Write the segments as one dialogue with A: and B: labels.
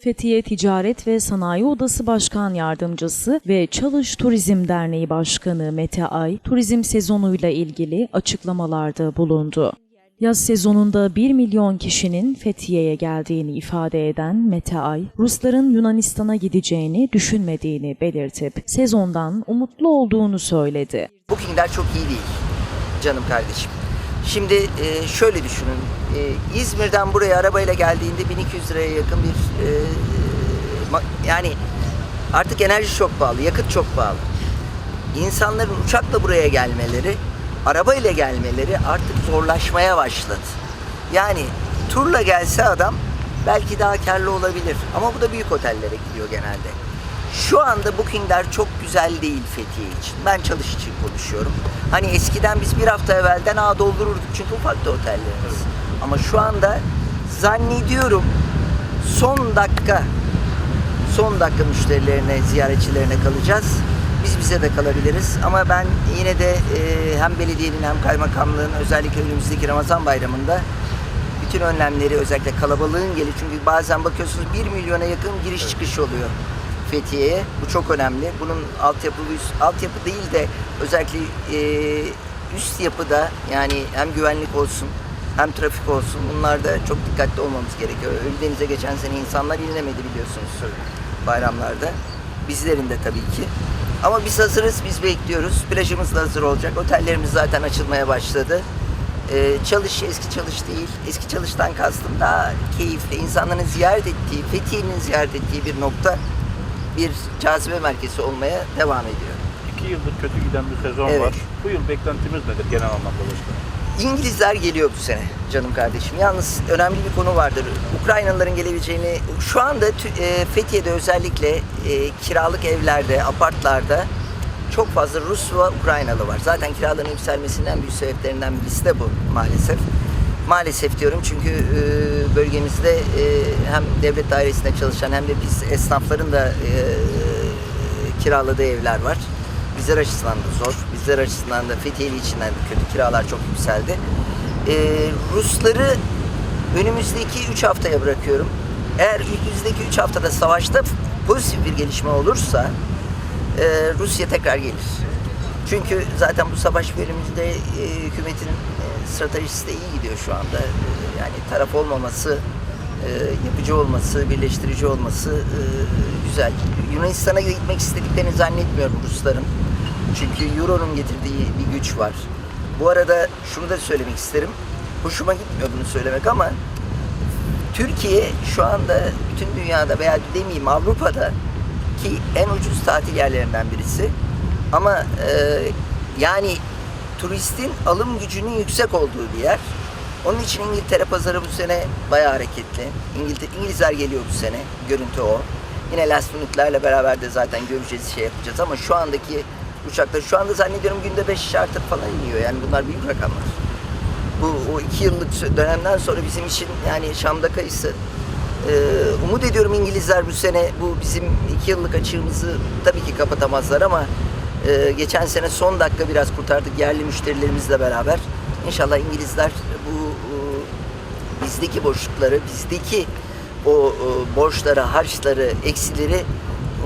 A: Fethiye Ticaret ve Sanayi Odası Başkan Yardımcısı ve Çalış Turizm Derneği Başkanı Mete Ay, turizm sezonuyla ilgili açıklamalarda bulundu. Yaz sezonunda 1 milyon kişinin Fethiye'ye geldiğini ifade eden Mete Ay, Rusların Yunanistan'a gideceğini düşünmediğini belirtip sezondan umutlu olduğunu söyledi.
B: Bookingler çok iyi değil canım kardeşim. Şimdi e, şöyle düşünün. E, İzmir'den buraya arabayla geldiğinde 1200 liraya yakın bir e, yani artık enerji çok pahalı, yakıt çok pahalı. İnsanların uçakla buraya gelmeleri, arabayla gelmeleri artık zorlaşmaya başladı. Yani turla gelse adam belki daha karlı olabilir ama bu da büyük otellere gidiyor genelde. Şu anda bookingler çok güzel değil Fethiye için. Ben çalış için konuşuyorum. Hani eskiden biz bir hafta evvelden ağ doldururduk çünkü ufaktı otellerimiz. Ama şu anda zannediyorum son dakika son dakika müşterilerine, ziyaretçilerine kalacağız. Biz bize de kalabiliriz ama ben yine de e, hem belediyenin hem kaymakamlığın özellikle önümüzdeki Ramazan bayramında bütün önlemleri özellikle kalabalığın geli çünkü bazen bakıyorsunuz 1 milyona yakın giriş çıkış oluyor Fethiye'ye. Bu çok önemli. Bunun altyapı altyapı değil de özellikle e, üst yapıda yani hem güvenlik olsun hem trafik olsun bunlarda çok dikkatli olmamız gerekiyor. Ölüdeniz'e geçen sene insanlar inemedi biliyorsunuz bayramlarda. Bizlerin de tabii ki. Ama biz hazırız, biz bekliyoruz. Plajımız da hazır olacak. Otellerimiz zaten açılmaya başladı. Ee, çalış eski çalış değil. Eski çalıştan kastım daha keyifli. insanların ziyaret ettiği, Fethiye'nin ziyaret ettiği bir nokta bir cazibe merkezi olmaya devam ediyor.
C: İki yıldır kötü giden bir sezon
B: Evet.
C: var. Bu yıl beklentimiz nedir genel anlamda başkanım?
B: İngilizler geliyor bu sene canım kardeşim. Yalnız önemli bir konu vardır. Ukraynalıların gelebileceğini şu anda e, Fethiye'de özellikle e, kiralık evlerde, apartlarda çok fazla Rus ve Ukraynalı var. Zaten kiraların yükselmesinden büyük sebeplerinden birisi de bu maalesef. Maalesef diyorum çünkü e, bölgemizde e, hem devlet dairesinde çalışan hem de biz esnafların da e, kiraladığı evler var. Bizler açısından da zor. Bizler açısından da Fethiyeli içinden de kötü. Kiralar çok yükseldi. Ee, Rusları önümüzdeki 3 haftaya bırakıyorum. Eğer önümüzdeki 3 haftada savaşta pozitif bir gelişme olursa e, Rusya tekrar gelir. Çünkü zaten bu savaş bölümünde e, hükümetin e, stratejisi de iyi gidiyor şu anda. E, yani taraf olmaması, e, yapıcı olması, birleştirici olması e, güzel. Yunanistan'a gitmek istediklerini zannetmiyorum Rusların. Çünkü Euro'nun getirdiği bir güç var. Bu arada şunu da söylemek isterim. Hoşuma gitmiyor bunu söylemek ama Türkiye şu anda bütün dünyada veya demeyeyim Avrupa'da ki en ucuz tatil yerlerinden birisi. Ama e, yani turistin alım gücünün yüksek olduğu bir yer. Onun için İngiltere pazarı bu sene bayağı hareketli. İngiltere, İngilizler geliyor bu sene. Görüntü o. Yine last minute'larla beraber de zaten göreceğiz, şey yapacağız ama şu andaki uçaklar şu anda zannediyorum günde 5 charter falan iniyor. Yani bunlar büyük rakamlar. Bu o iki yıllık dönemden sonra bizim için yani Şam'da kayısı. Ee, umut ediyorum İngilizler bu sene bu bizim iki yıllık açığımızı tabii ki kapatamazlar ama e, geçen sene son dakika biraz kurtardık yerli müşterilerimizle beraber. İnşallah İngilizler bu e, bizdeki boşlukları, bizdeki o e, borçları, harçları, eksileri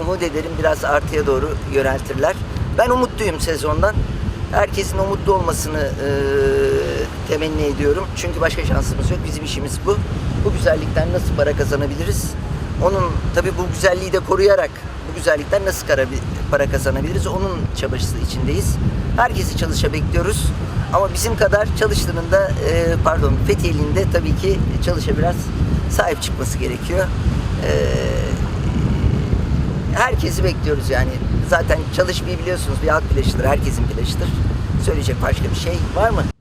B: umut ederim biraz artıya doğru yöneltirler. Ben umutluyum sezondan. Herkesin umutlu olmasını e, temenni ediyorum. Çünkü başka şansımız yok. Bizim işimiz bu. Bu güzellikten nasıl para kazanabiliriz? Onun tabii bu güzelliği de koruyarak bu güzellikten nasıl para kazanabiliriz? Onun çabası içindeyiz. Herkesi çalışa bekliyoruz. Ama bizim kadar çalıştığının da e, pardon Fethiyeli'nin de tabii ki çalışa biraz sahip çıkması gerekiyor. E, herkesi bekliyoruz yani. Zaten çalışmayı biliyorsunuz bir halk plajıdır, herkesin plajıdır. Söyleyecek başka bir şey var mı?